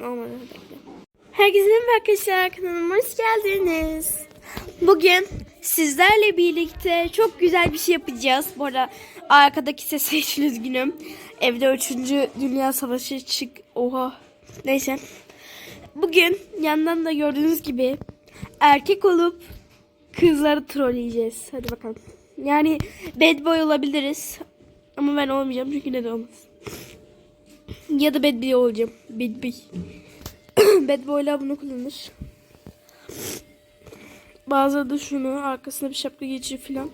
olmadı. Herkese merhaba arkadaşlar kanalıma hoş geldiniz. Bugün sizlerle birlikte çok güzel bir şey yapacağız. Bu arada arkadaki sese için üzgünüm. Evde 3. Dünya Savaşı çık... Oha. Neyse. Bugün yandan da gördüğünüz gibi erkek olup kızları trolleyeceğiz. Hadi bakalım. Yani bad boy olabiliriz. Ama ben olmayacağım çünkü neden olmaz. Ya da bad boy olacağım. Bad boy. bad boylar bunu kullanır. Bazıları da şunu arkasına bir şapka geçiyor filan.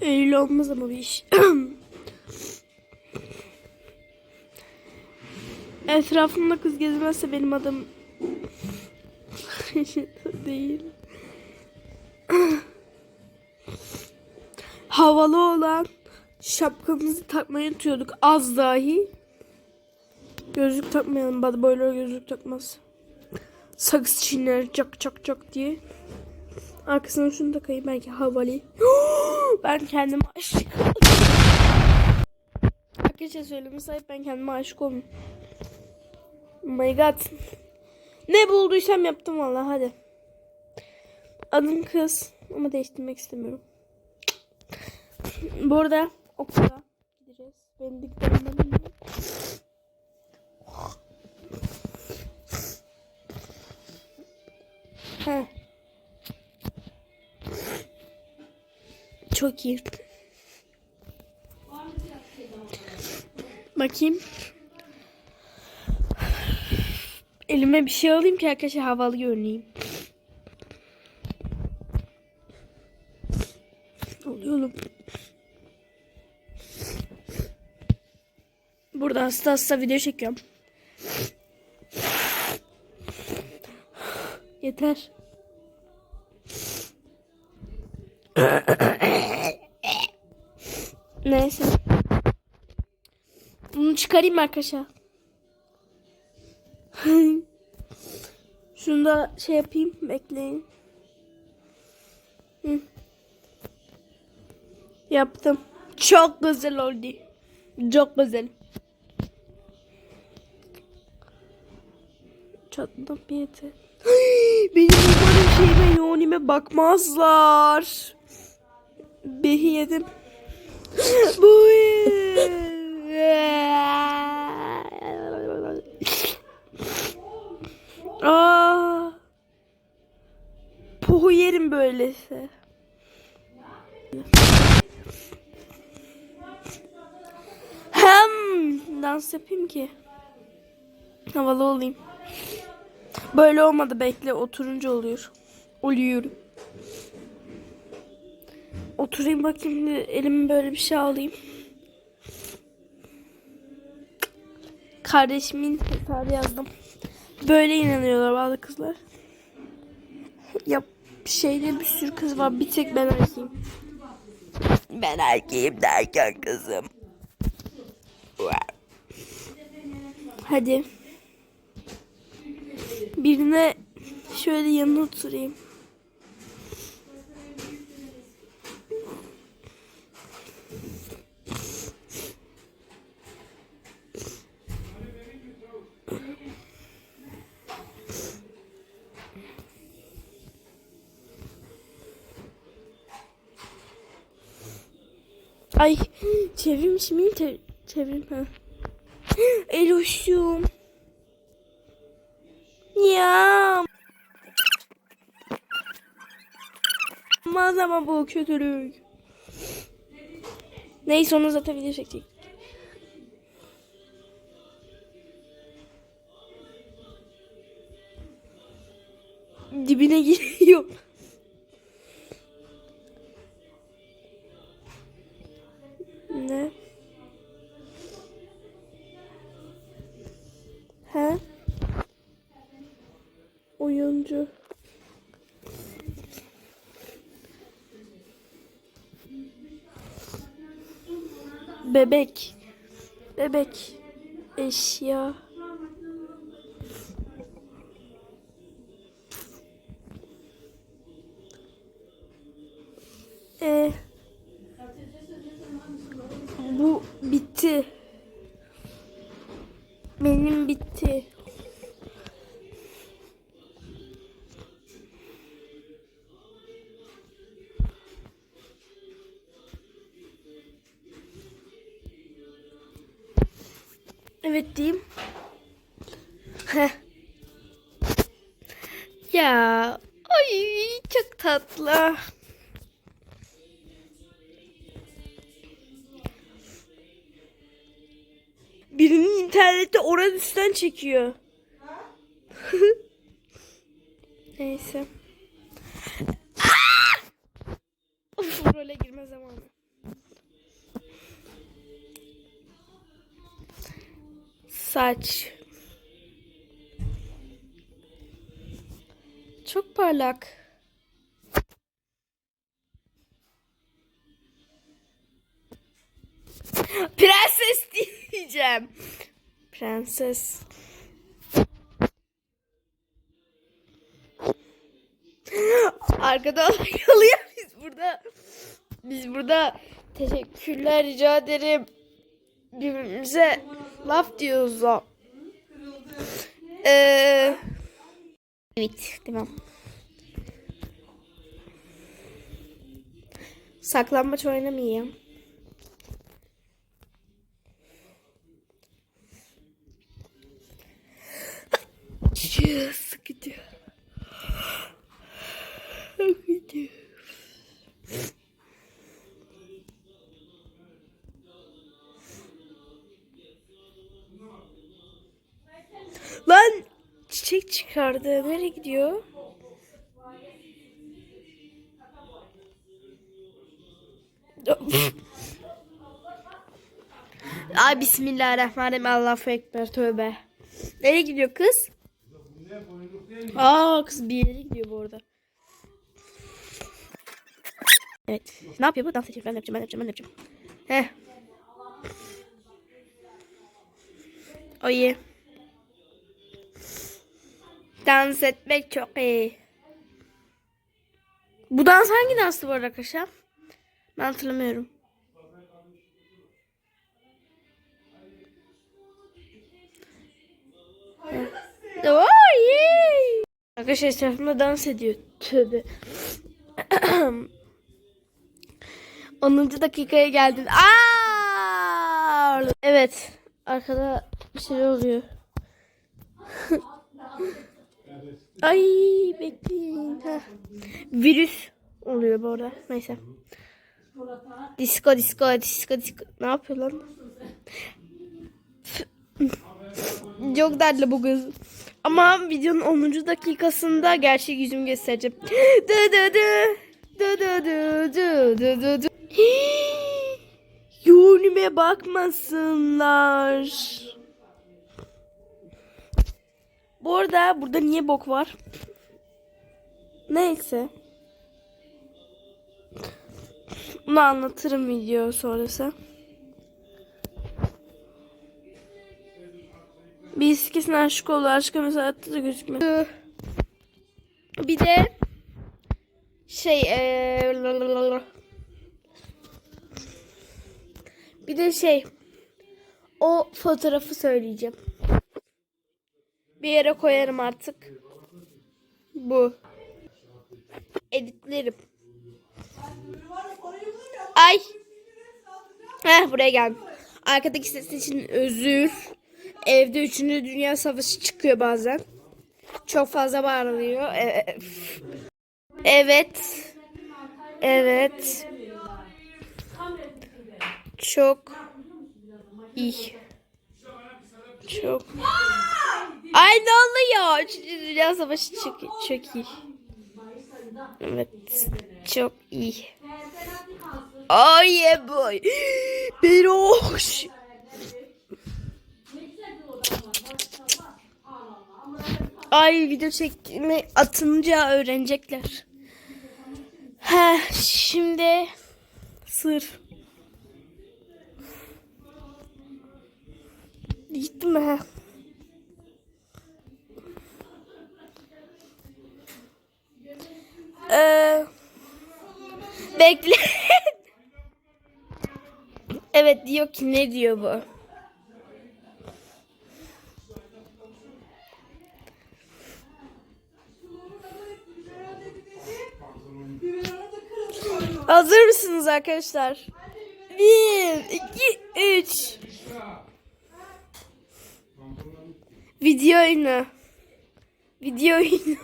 Öyle olmaz ama bir iş. Etrafımda kız gezmezse benim adım değil. Havalı olan şapkamızı takmayı unutuyorduk az dahi. Gözlük takmayalım. Bad boylar gözlük takmaz. Sakız çiğner çak çak çak diye. Arkasına şunu takayım belki havalı. ben kendime aşık Arkadaşlar söyleme sahip ben kendime aşık oldum. Oh my god. Ne bulduysam yaptım valla hadi. Adım kız ama değiştirmek istemiyorum. Bu arada okula gideceğiz. Benim de gidemem. He. Çok iyi. Bakayım. Elime bir şey alayım ki arkadaşlar havalı görüneyim. Oluyor oğlum. Burada hasta hasta video çekiyorum. Yeter. Neyse. Bunu çıkarayım arkadaşlar. Şunu da şey yapayım. Bekleyin. Hı. Yaptım. Çok güzel oldu. Çok güzel. Bir yeter. Benim umarım şeyime yoğunime bakmazlar. Behi yedim. Bu Aa. Pohu yerim böylese. Hem dans yapayım ki. Havalı olayım. Böyle olmadı bekle oturunca oluyor. Oluyor. Oturayım bakayım elimi böyle bir şey alayım. Kardeşimin hesabı yazdım. Böyle inanıyorlar bazı kızlar. Ya şeyde bir sürü kız var. Bir tek ben erkeğim. Ben erkeğim derken kızım. Hadi. Birine şöyle yanına oturayım. Ay çevrim şimdi te- çevrim ha. Eloşum. Ya. Olmaz ama bu kötülük. Neyse onu zaten video çekecek. Dibine giriyor. Bebek. Bebek. Eşya. E, Evet diyeyim. Heh. Ya ay çok tatlı. Birinin internette oranın üstten çekiyor. Neyse. Role girme zamanı. Saç. Çok parlak. Prenses diyeceğim. Prenses. Arkada yalıyor biz burada. Biz burada teşekkürler rica ederim. Birbirimize laf diyoruz o. Ee, evet tamam. Saklambaç oynamayayım. Çok gidiyor. Gidiyor. Lan çiçek çıkardı. Nereye gidiyor? Ay bismillahirrahmanirrahim. Allahu ekber. Tövbe. Nereye gidiyor kız? Aa kız bir yere gidiyor bu arada. Evet. Ne yapıyor bu? Dans ediyor. Ben yapacağım. Ben yapacağım. Ben yapacağım. Heh. O iyi. Dans etmek çok iyi. Bu dans hangi danstı bu arada arkadaşlar? Ben hatırlamıyorum. Oh. Arkadaşlar etrafımda dans ediyor. Tövbe. 10. dakikaya geldin. Aa! Evet. Arkada bir şey oluyor. Ay bekleyin. Heh. Virüs oluyor bu arada. Neyse. Disco disco disco disco. Ne yapıyor lan? Çok dertli bu kız. Ama videonun 10. dakikasında gerçek yüzümü göstereceğim. Dı dı dı. Dı dı dı dı dı dı dı. Yönüme bakmasınlar. Bu arada burada niye bok var? Neyse. Bunu anlatırım video sonrası. Biz kesin aşık oldu. Aşkı mesela hayatta da gözükmüyor. Bir de şey eee, bir de şey o fotoğrafı söyleyeceğim. Bir yere koyarım artık. Bu. Editlerim. Ay. Heh buraya geldim. Arkadaki ses için özür. Evde 3. Dünya Savaşı çıkıyor bazen. Çok fazla bağırılıyor. E- Evet. Evet. Çok iyi. Çok. Ay ne oluyor? Üçüncü Dünya Savaşı çok, çok iyi. Evet. Çok iyi. Oh yeah boy. Beroş. Ay video çektiğimi atınca öğrenecekler. Ha şimdi sır. Gittim mi? Ee, bekle. evet diyor ki ne diyor bu? Hazır mısınız arkadaşlar? Bir, iki, üç. Video oyunu. Video oyunu.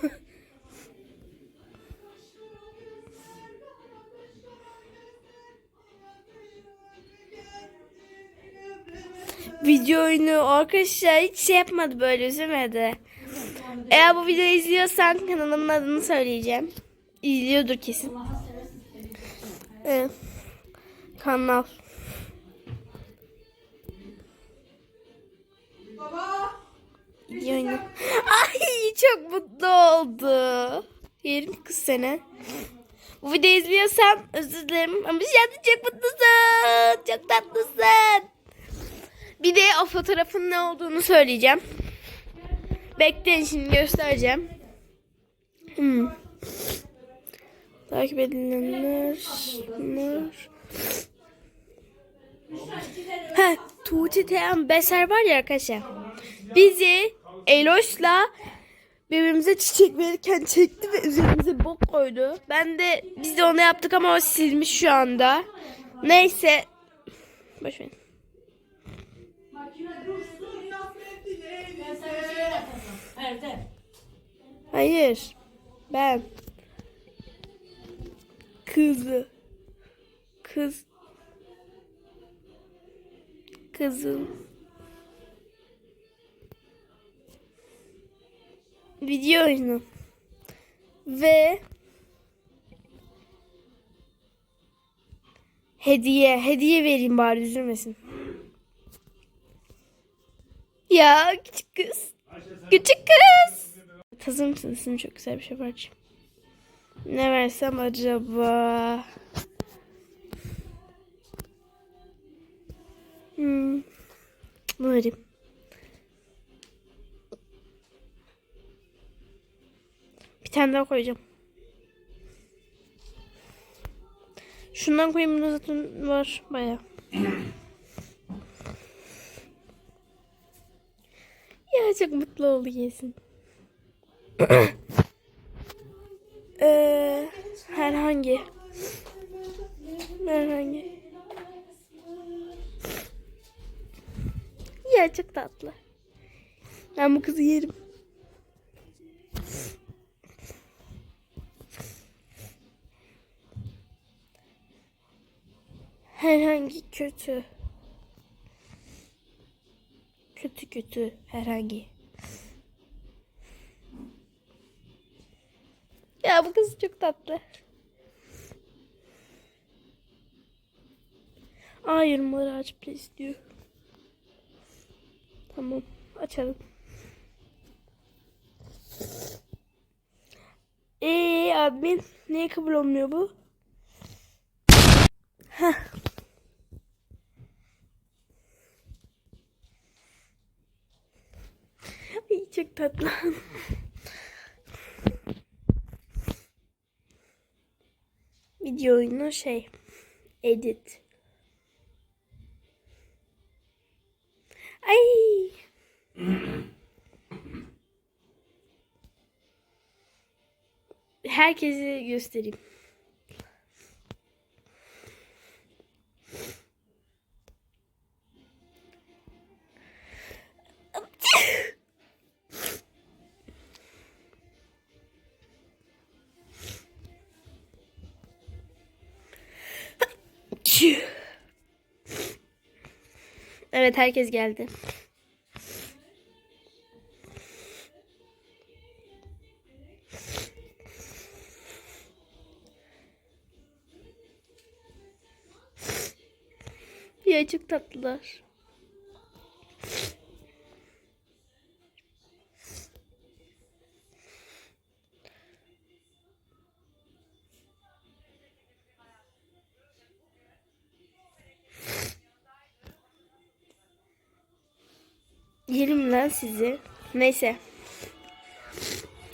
Video oyunu arkadaşlar hiç şey yapmadı böyle üzülmedi. Eğer bu videoyu izliyorsan kanalımın adını söyleyeceğim. İzliyordur kesin. Evet. Kanal. Video oyunu. Ay çok mutlu oldu. Yerim kız seni. Bu videoyu izliyorsan özür dilerim ama şu anda çok mutlusun. Çok tatlısın. Bir de o fotoğrafın ne olduğunu söyleyeceğim. Bekleyin şimdi göstereceğim. Hmm. Takip edilenler. Bunlar. Ha, Tuğçe Teyan Beser var ya arkadaşlar. Bizi Eloş'la birbirimize çiçek verirken çekti ve üzerimize bok koydu. Ben de biz de onu yaptık ama o silmiş şu anda. Neyse. Boş Hayır. Ben. Kızı. Kız. Kızım. Video oyunu. Ve hediye. Hediye vereyim bari üzülmesin. Ya küçük kız. Küçük kız. Hazır mısın? Çok güzel bir şey yapacağım. Ne versem acaba? Hmm. Bunu vereyim. Bir tane daha koyacağım. Şundan koyayım bunu zaten var baya. ya çok mutlu oldu yesin. Ee, herhangi. Herhangi. Ya çok tatlı. Ben bu kızı yerim. Herhangi kötü. Kötü kötü herhangi. Ya bu kız çok tatlı. Aa yorumları aç please diyor. Tamam açalım. Eee admin niye kabul olmuyor bu? Heh. Ay çok tatlı. Şey edit. Ay. Herkese göstereyim. Evet herkes geldi. Ya çok tatlılar. Sizi. Neyse.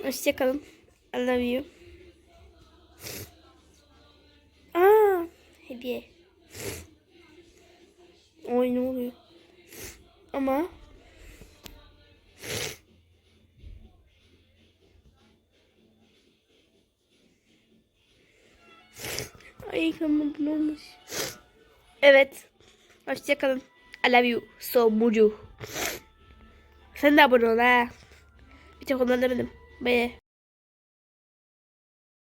Hoşçakalın. I love you. Aa, hediye. Oy ne oluyor? Ama ilk abone olmuş. Evet. Hoşçakalın. I love you so much. Sen de abone ol ha. Bir tek ondan demedim. Bye.